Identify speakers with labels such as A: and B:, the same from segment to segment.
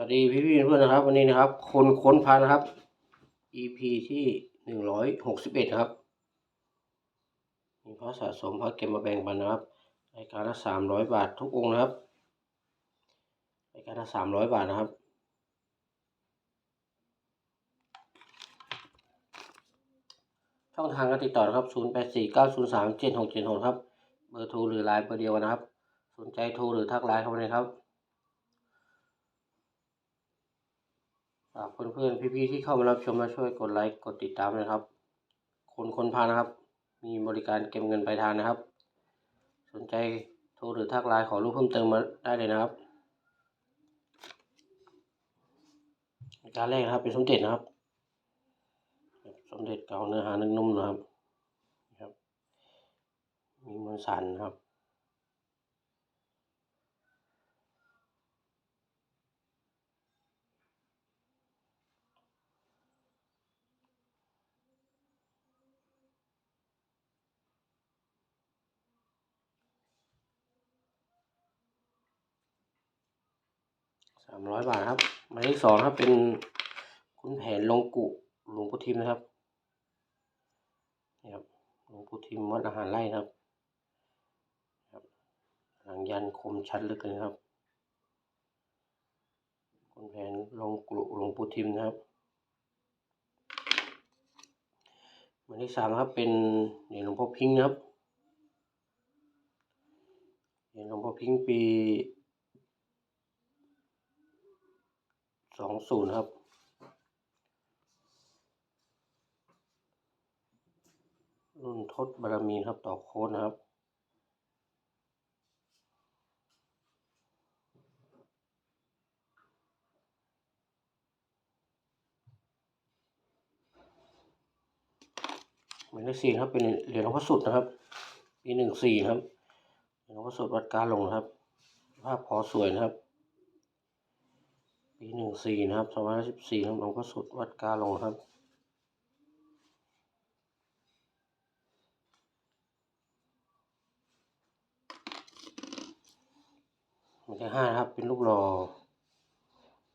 A: วัสดีพี่พี่เพื่อนนะครับ วันนี้นะครับ คนค้นพันนะครับ EP ที่หนึ่งร้อยหกสิบเอ็ดครับมีพระสะสมพระเก็บมาแบ่งปันนะครับรายการละสามร้อยบาททุกองค์นะครับรายการละสามร้อยบาทนะครับช่องทางการติดต่อนะครับศูนย์แปดสี่เก้าศูนย์สามเจ็ดหกเจ็ดหกครับ เบอร์โทรหรือไลน์เบอร์เดียวนะครับ สนใจโทรหรือทักไลน์เข้ามาเลยครับ ฝากเพื่อนๆพี่ๆที่เข้ามารับชมมาช่วยกดไลค์กดติดตามนะครับ คนคนพานะครับ มีบริการเก็บเงินปลายทางนะครับ สนใจโทรหรือทักไลน์ขอรูปเพิ่มเติมมาได้เลยนะครับการแรกนะครับเป็นสมเด็จนะครับ สมเด็จเก่าเนื้อหานึ่งนุ่มนะครับนะครับ มีมวลสารนะครับ สามร้อยบาทครับหมายเลขสองครับเป็นคุณแผนลงกุหลวงปู่ทิมนะครับนี่ครับหลวงปู่ทิมวัดอาหารไร่นะครับครับหลังยันคมชัดเหลือเกินครับ คุณแผนลงกุหลวงปู่ทิมนะครับหมายเลขสามครับเป็นเหรียญหลวงพ่อพิงค์นะครับเหรียญหลวงพ่อพิงค์ปี สองศูนย์ครับรุ่นทศบารมีครับต่อโค้ดนะครับหมายเลขสี่ครับเป็นเหรียญหลวงพ่อสุดนะครับ ปีหนึ่งสี่ครับเหรียญหลวงพ่อสุดวัดกาหลงครับ ภาพพอสวยนะครับ ปีหนึ่งสี่นะครับสองพันสิบสี่ครับหลวงพ่อสุดวัดกาหลงครับมายเลขห้าครับ เป็นรูปหล่อ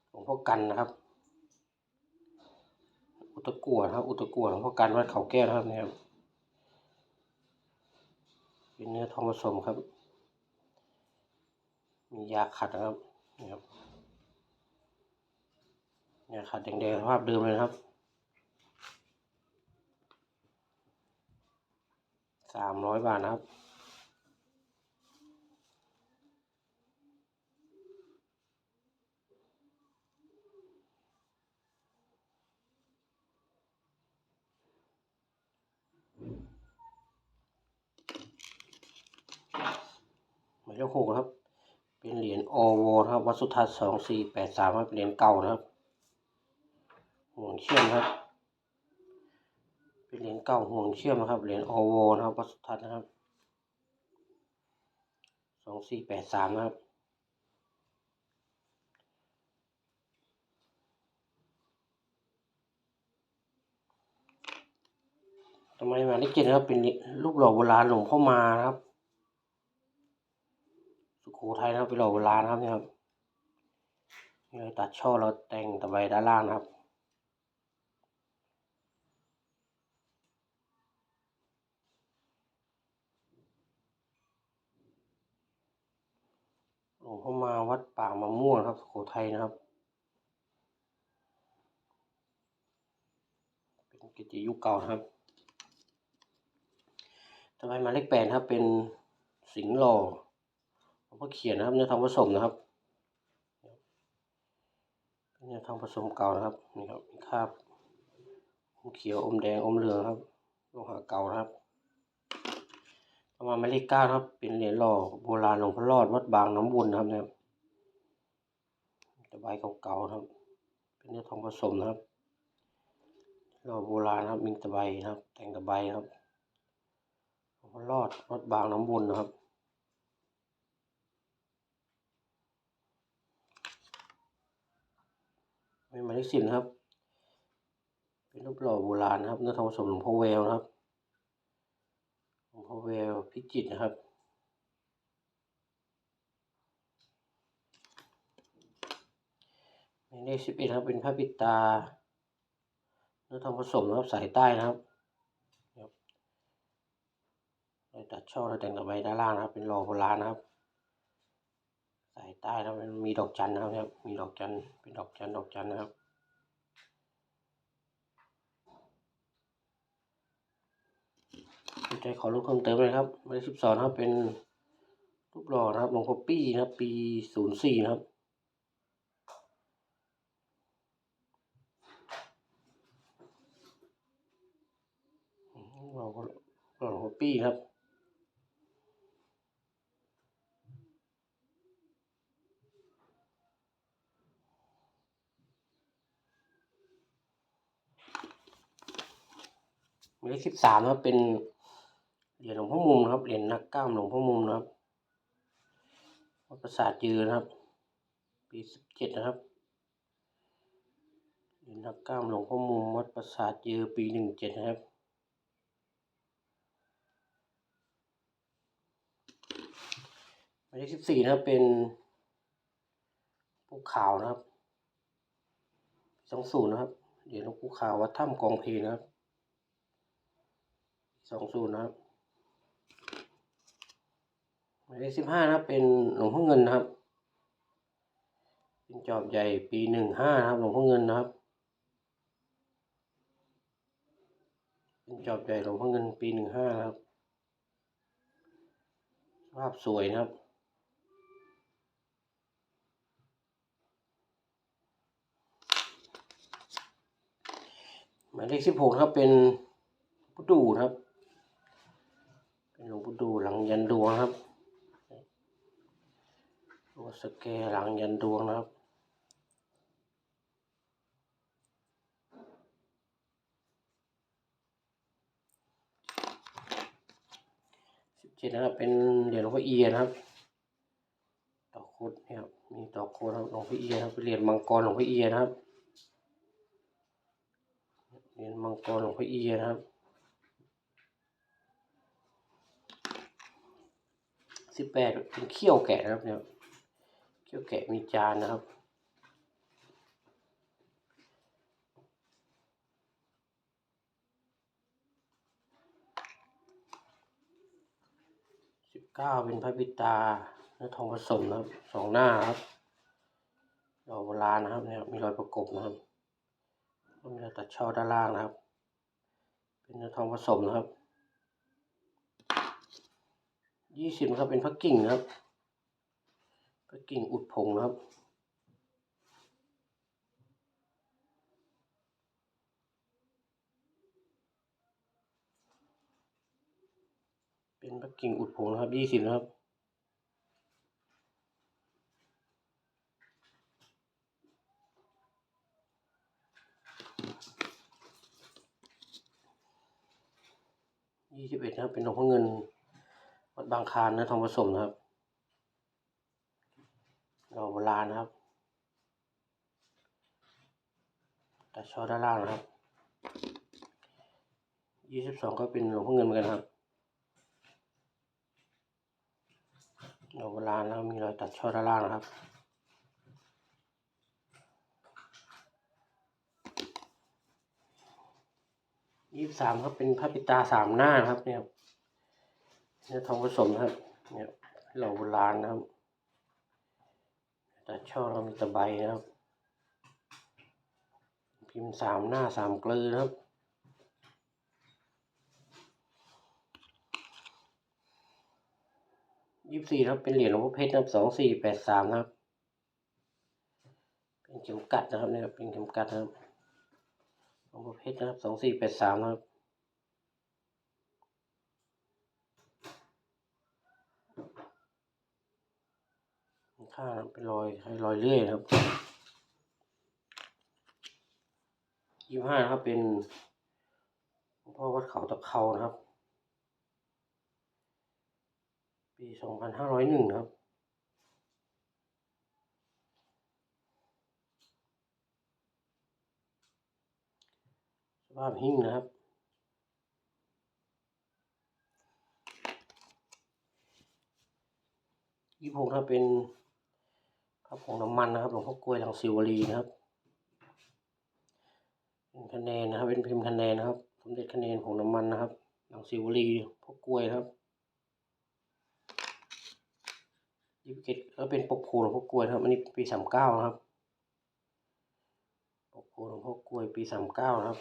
A: หลวงพ่อกันนะครับ อุตะกัวนครับ อุตะกัวหลวงพ่อกันวัดเขาแก้วนะครับเนี่ยครับเป็นเนื้อทองผสมครับ มียาขัดนะครับนี่ครับ เนี่ยขัดแดงๆภาพเดิมเลยนะครับสามร้อยบาทนะครับหมายเลขหกครับ เป็นเหรียญอวครับ วัดสุทัศน์สองสี่แปดสามครับเหรียญเก่านะครับ งเชื่อมครับ เป็นเหรียญเก่าห่วงเชื่อมนะครับ เหรียญอวนะครับวัดสุทัศน์นะครับ สองสี่แปดสามนะครับทำไมมาเลขเจ็ดนะครับเป็นรูปหล่อโบราณหลวงพ่อมานะครับ สุโขทัยนะครับเป็นหล่อโบราณครับเนี่ยครับเราตัดช่อเราแต่งตะไบด้านล่างนะครับ หลวงพ่อมาวัดปามะม่วงครับสุโขทัยนะครับ เป็นกิจยุคเก่าครับต่อไปมาเลขแปดครับ เป็นสิงห์หล่อหลวงพ่อเขียนนะครับเนื้อทองผสมนะครับเนื้อทองผสมเก่านะครับนี่ครับมีคราบอมเขียวอมแดงอมเหลืองครับโลหะเก่านะครับ ต่อมาหมายเลขเก้าครับ เป็นเหรียญหล่อโบราณหลวงพ่อรอดวัดบางน้ำวนนะครับเนี่ยตะไบเก่าๆครับ เป็นเนื้อทองผสมนะครับหล่อโบราณครับมีตะไบครับ แต่งตะไบครับหลวงพ่อรอดวัดบางน้ำวนนะครับเป็นหมายเลขสิบนะครับ เป็นรูปหล่อโบราณนะครับเนื้อทองผสมหลวงพ่อแววนะครับ หลวงพ่อแววพิจิตนะครับหเลขสิบเอ็ดครับเป็นพระปิดตาเนื้อทองผสมนะครับสายใต้นะครับครับเราตัดช่อเราแต่งกับใบด้านล่างนะครับ เป็นรอโบราณนะครับ สายใต้นะครับมันมีดอกจันนะครับ มีดอกจันเป็นดอกจันดอกจันนะครับ สน ใจขอรูปเพิ่มเติมเลยครับหมายเลขสิบสองนะครับเป็นรูปหล่อนะครับหลวงพ่อปี้นะครับ ปีศูนย์สี่นะครับหล่อหล่อหลวงพ่อปี้ครับหมายเลขสิบสามนะครับเป็น เหรียญหลวงพ่อมุมนะครับ เหรียญนักกล้ามหลวงพ่อมุมนะครับวัดประสาทยืนนะครับ ปีสิบเจ็ดนะครับ เหรียญนักกล้ามหลวงพ่อมุมวัดประสาทยืนปีหนึ่งเจ็ดนะครับหมายเลขสิบสี่นะครับเป็นภูขาวนะครับสองศูนย์นะครับ เหรียญหลวงปู่ขาววัดถ้ำกองเพนะครับสองศูนย์นะครับ มายเลขสิบห้านะเป็นหลวงพ่อเงินนะครับ เป็นจอบใหญ่ปีหนึ่งห้านะครับหลวงพ่อเงินนะครับ เป็นจอบใหญ่หลวงพ่อเงินปีหนึ่งห้าครับภาพสวยนะครับหมายเลขสิบหกนะครับเป็นพุดูนะครับ เป็นหลวงปู่ดูหลังยันดวงนะครับ สแกหลังยันดวงนะครับ สิบเจ็ดนะครับ เป็นเหรียญหลวงพ่อเอียนะครับดอกคุดเนี่ยครับ มีดอกคุดครับหลวงพ่อเอียนะครับเป็นเหรียญมังกรหลวงพ่อเอียนะครับ เหรียญมังกรหลวงพ่อเอียนะครับสิบแปดเป็นเขี้ยวแกะนะครับเนี่ย เขี้ยวแกะมีจานนะครับ สิบเก้าเป็นพระปิตาเนื้อทองผสมนะครับสองหน้าครับดอกโบราณนะครับเนี่ยมีรอยประกบนะครับแล้วมีรอยตัดช่อด้านล่างนะครับ เป็นเนื้อทองผสมนะครับยี่สิบครับเป็นพระกิ่งนะครับ พระกิ่งอุดผงนะครับ เป็นพระกิ่งอุดผงนะครับยี่สิบนะครับยี่สิบเอ็ดนะครับเป็นหลวงพ่อเงินวัดบางคานนะทองผสมนะครับ ดอกโบราณนะครับตัดช่อด้านล่างนะครับยี่สิบสองก็เป็นหลวงพ่อเงินเหมือนกันครับดอกโบราณนะครับมีรอยตัดช่อด้านล่างนะครับยี่สิบสามครับเป็นพระปิตาสามหน้านะครับเนี่ยเนื้อทองผสมนะครับเนี่ยเหล่าโบราณนะครับ แต่ช่อเรามีตะไบนะครับ พิมพ์สามหน้าสามกลือนะครับยี่สิบสี่ครับเป็นเหรียญหลวงพ่อเพชรนะครับสองสี่แปดสามนะครับ เป็นเข็มกัดนะครับเนี่ยเป็นเข็มกัดนะครับหลวงพ่อเพชรนะครับสองสี่แปดสามนะครับ ข้าเป็นรอยให้รอยเลื่อยครับยี่ห้านะครับเป็นหลวงพ่อวัดเขาตะเขานะครับ ปีสองพันห้าร้อยหนึ่งครับสภาพหิ้งนะครับยี่หกนะครับเป็น พระผงน้ำมันนะครับหลวงพ่อกล้วยหลังสิวลีนะครับเป็นคะแนนนะครับ เป็นพิมพ์คะแนนนะครับสมเด็จคะแนนของน้ำมันนะครับหลังสิวลีพวกกล้วยครับยี่สิบเจ็ดแล้วเป็นปกโพของพวกกล้วยครับ อันนี้ปีสามเก้านะครับปกโพของพวกกล้วยปีสามเก้านะครับ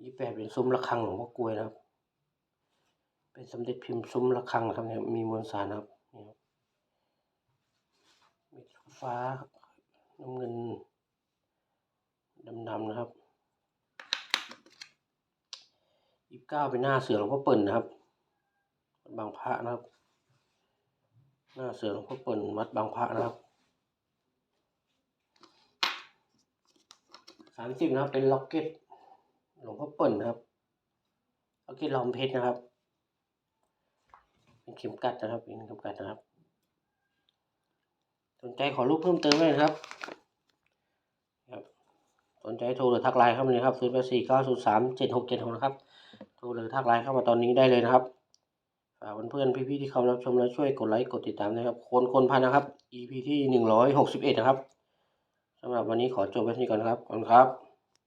A: ยี่แปดเป็นซุ้มระฆังของพวกกล้วยนะครับ เป็นสมเด็จพิมพ์ซุ้มระฆังครับเนี่ยมีมวลสารครับนี่ครับมีฟ้าน้ำเงินดำๆนะครับยี่สิบเก้าเป็นหน้าเสือหลวงพ่อเปิ่นนะครับวัดบางพระนะครับ หน้าเสือหลวงพ่อเปิ่นวัดบางพระนะครับสามสิบนะครับเป็นล็อกเก็ตหลวงพ่อเปิ่นนะครับล็อกเก็ตลอมเพชรนะครับ เป็นเข็มกัดนะครับเป็นเข็มกัดนะครับ สนใจขอรูปเพิ่มเติมไหมนะครับครับ สนใจโทรหรือทักไลน์เข้ามาเลยครับ0 8 4 9 0 3 7 6 7 6นย์สามเจ็ดหกเจ็ดหกนะครับ โทรหรือทักไลน์เข้ามาตอนนี้ได้เลยนะครับฝากเพื่อนๆพี่ๆที่เข้ารับชมแล้วช่วยกดไลค์กดติดตามนะครับ คนคนพันนะครับ EP ที่161นะครับสำหรับวันนี้ขอจบไว้ที่นี่ก่อนครับขอบคุณครับ